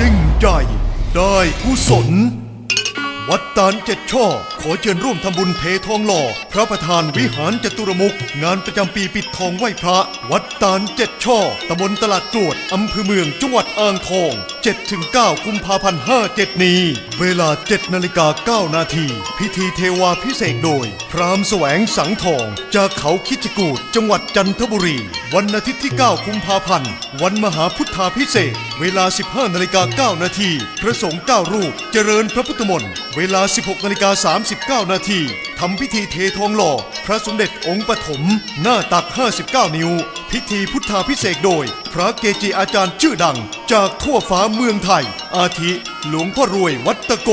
ยิ่งใหญ่ได้กุศล วัดตานเจ็ดช่อ ขอเชิญร่วมทำบุญเททองหล่อ พระประธานวิหารจตุรมุก งานประจำปีปิดทองไหว้พระ วัดตาลเจ็ดช่อตำบลตลาดกรวดอำเภอเมืองจังหวัดอ่างทอง 7-9 กุมภาพันธ์57 นี้ เวลา 7นาฬิกา9นาทีพิธีเทวาพิเศษโดย พรามแสวงสังทอง จากเขาคิจกูดจังหวัดจันทบุรี วันอาทิตย์ที่ 9 กุมภาพันธ์ วันมหาพุทธาพิเศษ เวลา 15นาฬิกา9นาทีพระสงฆ์9รูปเจริญพระพุทธมนต์ เวลา 16นาฬิกา59 นาทีทำพิธีเททองหล่อ พระสมเด็จองค์ปฐม หน้าตัก 59 นิ้ว พิธีพุทธาพิเศษโดย พระเกจิอาจารย์ชื่อดัง จากทั่วฟ้าเมืองไทย อาทิ หลวงพ่อรวยวัดตะโก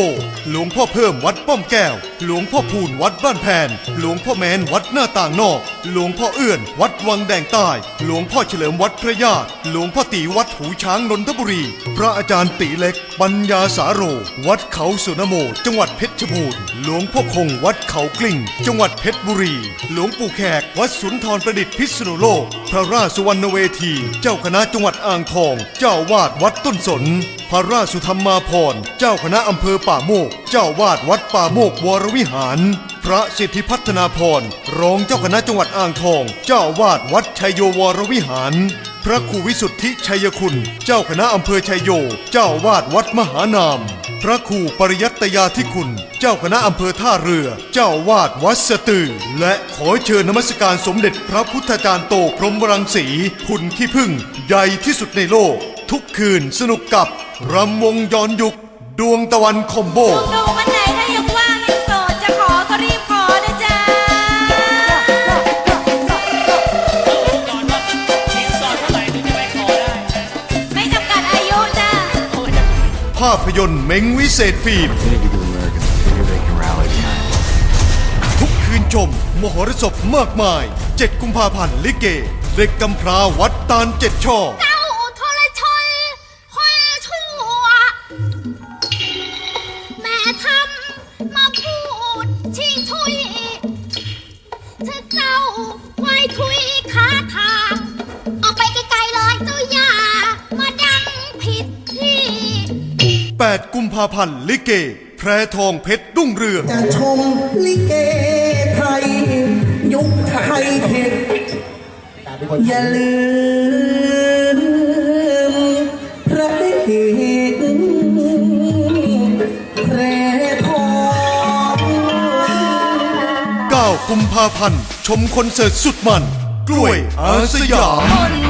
หลวงพ่อเพิ่มวัดป้อมแก้ว หลวงพ่อพูนวัดบ้านแพน หลวงพ่อแมนวัดหน้าต่างนอก หลวงพ่อเอื้อน วัดวังแดงใต้ หลวงพ่อเฉลิมวัดพระญาติ หลวงพ่อตีวัดหูช้างนนทบุรี พระอาจารย์ตีเล็ก ปัญญาสาโร วัดเขาสุนโม จังหวัดเพชรบูรณ์ หลวงพ่อคงวัดเขากลิ้งจังหวัดเพชรบุรี หลวงปู่แขกวัดสุนทรประดิษฐ์พิษณุโลก พระราชสุวรรณเวที เจ้าคณะจังหวัดอ่างทอง เจ้าวาดวัดต้นสน พระราชสุธรรมาพรเจ้าคณะอำเภอป่าโมก เจ้าวาดวัดป่าโมกวรวิหาร พระสิทธิพัฒนาพรรองเจ้าคณะจังหวัดอ่างทอง เจ้าวาดวัดชัยโยวรวิหาร พระครูวิสุทธิชัยคุณ เจ้าคณะอำเภอชัยโย เจ้าวาดวัดมหานาม พระครูปริยัตยาธิคุณ เจ้าคณะอำเภอท่าเรือ เจ้าวาดวัดสตือ และขอเชิญนมัสการสมเด็จพระพุทธจารย์โตพรหมรังสีคุณขี้พึ่ง ใหญ่ที่สุดในโลก ทุกคืนสนุกกับรำวงย้อนยุค ดวงตะวันคอมโบ ภาพยนตร์เม้งวิเศษฟิล์มทุกคืนชม มหรสพมากมาย 7 กุมภาพันธ์ลิเก เด็กกำพร้าวัดตาลเจ็ดช่อ เจ้าทรชนคนชั่ว แม่ทำมาพูดชิงชุย 8 กุมภาพันธ์ลิเก แพรทองเพชรรุ่งเรืองจะชมลิเกไทย ยุคไทยเทคอย่าลืมพระเอกแพรทอง 9 กุมภาพันธ์ชมคอนเสิร์ตสุดมัน กล้วยอาสยาม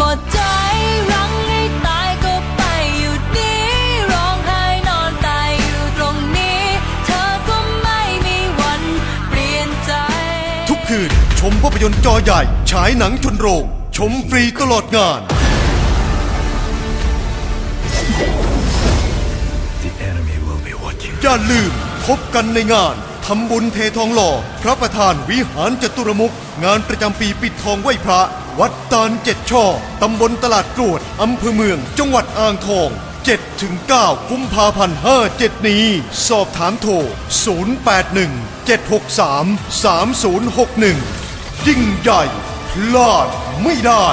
ชมภาพยนตร์จอใหญ่ ฉายหนังชนโรง ชมฟรีตลอดงาน The enemy will be watching. อย่าลืมพบกันในงานทำบุญเททองหล่อ พระประธานวิหารจตุรมุก งานประจำปีปิดทองไหว้พระ วัดตาลเจ็ดช่อตำบลตลาดกรวดอำเภอเมือง จังหวัดอ่างทอง7ถึง9กุมภาพันธ์57 นี้ สอบถามโทร 081 763 3061 ยิ่งใหญ่พลาดไม่ได้